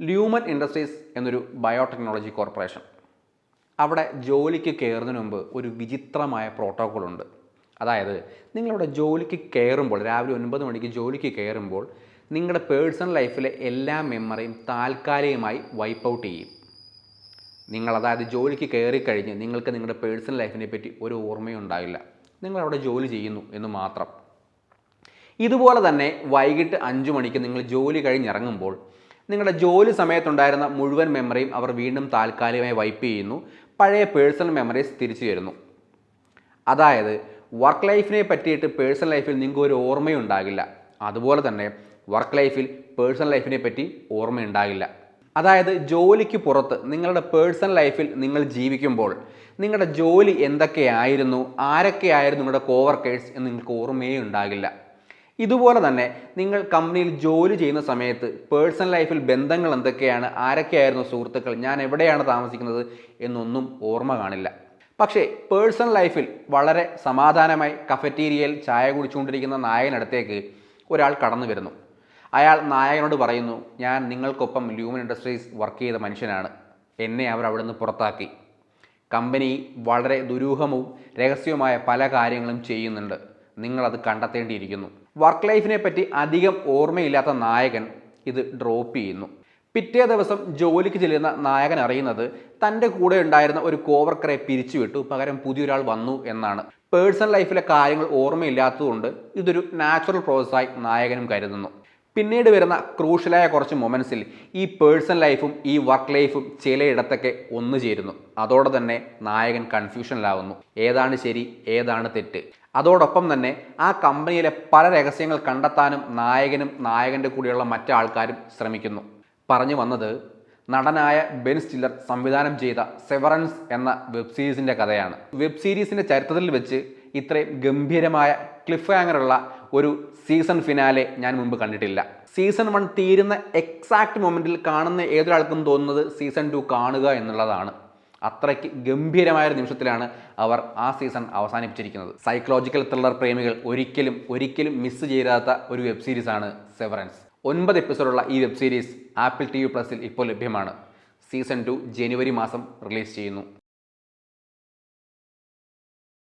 Lumen industries എന്നൊരു biotechnology corporation. അവിടെ ജോലിക്ക് കയറുന്നതിന് മുമ്പ് ഒരു വിചിത്രമായ പ്രോട്ടോക്കോൾ ഉണ്ട്. അതായത് നിങ്ങളിവിടെ ജോലിക്ക് കയറുമ്പോൾ രാവിലെ ഒൻപത് മണിക്ക് ജോലിക്ക് കയറുമ്പോൾ നിങ്ങളുടെ പേഴ്സണൽ ലൈഫിലെ എല്ലാ മെമ്മറിയും താൽക്കാലികമായി വൈപ്പ് ഔട്ട് ചെയ്യും. നിങ്ങൾ അതായത് ജോലിക്ക് കയറി കഴിഞ്ഞ് നിങ്ങൾക്ക് നിങ്ങളുടെ പേഴ്സണൽ ലൈഫിനെ പറ്റി ഒരു ഓർമ്മയും ഉണ്ടാവില്ല നിങ്ങളവിടെ ജോലി ചെയ്യുന്നു എന്ന് മാത്രം. ഇതുപോലെ തന്നെ വൈകിട്ട് അഞ്ചു മണിക്ക് നിങ്ങൾ ജോലി കഴിഞ്ഞിറങ്ങുമ്പോൾ നിങ്ങളുടെ ജോലി സമയത്തുണ്ടായിരുന്ന മുഴുവൻ മെമ്മറിയും അവർ വീണ്ടും താൽക്കാലികമായി വൈപ്പ് ചെയ്യുന്നു. പഴയ പേഴ്സണൽ മെമ്മറീസ് തിരിച്ചു വരുന്നു അതായത് വർക്ക് ലൈഫിനെ പറ്റിയിട്ട് പേഴ്സണൽ ലൈഫിൽ നിങ്ങൾക്ക് ഒരു ഓർമ്മയുണ്ടാകില്ല. അതുപോലെ തന്നെ വർക്ക് ലൈഫിൽ പേഴ്സണൽ ലൈഫിനെ പറ്റി ഓർമ്മയുണ്ടാകില്ല. അതായത് ജോലിക്ക് പുറത്ത് നിങ്ങളുടെ പേഴ്സണൽ ലൈഫിൽ നിങ്ങൾ ജീവിക്കുമ്പോൾ നിങ്ങളുടെ ജോലി എന്തൊക്കെയായിരുന്നു ആരൊക്കെയായിരുന്നു നിങ്ങളുടെ കോവർക്കേഴ്സ് എന്ന് നിങ്ങൾക്ക് ഓർമ്മയേ ഉണ്ടാകില്ല. ഇതുപോലെ തന്നെ നിങ്ങൾ കമ്പനിയിൽ ജോലി ചെയ്യുന്ന സമയത്ത് പേഴ്സണൽ ലൈഫിൽ ബന്ധങ്ങൾ എന്തൊക്കെയാണ്? ആരൊക്കെയായിരുന്നു സുഹൃത്തുക്കൾ? ഞാൻ എവിടെയാണ് താമസിക്കുന്നത്? എന്നൊന്നും ഓർമ്മ കാണില്ല. പക്ഷേ പേഴ്സണൽ ലൈഫിൽ വളരെ സമാധാനമായി കഫറ്റീരിയയിൽ ചായ കുടിച്ചുകൊണ്ടിരിക്കുന്ന നായകനടുത്തേക്ക് ഒരാൾ കടന്നു വരുന്നു. അയാൾ നായകനോട് പറയുന്നു ഞാൻ നിങ്ങൾക്കൊപ്പം ലൂമൻ ഇൻഡസ്ട്രീസ് വർക്ക് ചെയ്ത മനുഷ്യനാണ്. എന്നെ അവർ അവിടെ നിന്ന് പുറത്താക്കി. കമ്പനി വളരെ ദുരൂഹവും രഹസ്യവുമായ പല കാര്യങ്ങളും ചെയ്യുന്നുണ്ട്. നിങ്ങളത് കണ്ടെത്തേണ്ടിയിരിക്കുന്നു. വർക്ക് ലൈഫിനെ പറ്റി അധികം ഓർമ്മയില്ലാത്ത നായകൻ ഇത് ഡ്രോപ്പ് ചെയ്യുന്നു. പിറ്റേ ദിവസം ജോലിക്ക് ചെല്ലുന്ന നായകൻ അറിയുന്നത് തന്റെ കൂടെ ഉണ്ടായിരുന്ന ഒരു കോവർക്കറെ പിരിച്ചുവിട്ടു പകരം പുതിയൊരാൾ വന്നു എന്നാണ്. പേഴ്സണൽ ലൈഫിലെ കാര്യങ്ങൾ ഓർമ്മയില്ലാത്തതുകൊണ്ട് ഇതൊരു നാച്ചുറൽ പ്രോസസ്സായി നായകനും കരുതുന്നു. പിന്നീട് വരുന്ന ക്രൂഷ്യലായ കുറച്ച് മൊമെൻസിൽ ഈ പേഴ്സണൽ ലൈഫും ഈ വർക്ക് ലൈഫും ചിലയിടത്തൊക്കെ ഒന്നു ചേരുന്നു. അതോടെ തന്നെ നായകൻ കൺഫ്യൂഷനിലാവുന്നു ഏതാണ് ശരി ഏതാണ് തെറ്റ്? അതോടൊപ്പം തന്നെ ആ കമ്പനിയിലെ പല രഹസ്യങ്ങൾ കണ്ടെത്താനും നായകനും നായകന്റെ കൂടെയുള്ള മറ്റാൾക്കാരും ശ്രമിക്കുന്നു. പറഞ്ഞു വന്നത് നടനായ ബെൻ സ്റ്റില്ലർ സംവിധാനം ചെയ്ത സെവറൻസ് എന്ന വെബ് സീരീസിന്റെ കഥയാണ്. വെബ് സീരീസിന്റെ ചരിത്രത്തിൽ വെച്ച് ഇത്രയും ഗംഭീരമായ ക്ലിഫ് ഹാങ്ങറുള്ള ഒരു സീസൺ ഫിനാലെ ഞാൻ മുമ്പ് കണ്ടിട്ടില്ല. സീസൺ വൺ തീരുന്ന എക്സാക്ട് മൊമെന്റിൽ കാണുന്ന ഏതൊരാൾക്കും തോന്നുന്നത് സീസൺ ടു കാണുക എന്നുള്ളതാണ്. അത്രയ്ക്ക് ഗംഭീരമായ ഒരു നിമിഷത്തിലാണ് അവർ ആ സീസൺ അവസാനിപ്പിച്ചിരിക്കുന്നത്. സൈക്കോളജിക്കൽ ത്രില്ലർ പ്രേമികൾ ഒരിക്കലും ഒരിക്കലും മിസ് ചെയ്താത്ത ഒരു വെബ് സീരീസാണ് സെവറൻസ് ഒൻപത് എപ്പിസോഡുള്ള ഈ web series Apple T V പ്ലസിൽ ഇപ്പോൾ ലഭ്യമാണ്. സീസൺ ടു ജനുവരി മാസം റിലീസ് ചെയ്യുന്നു.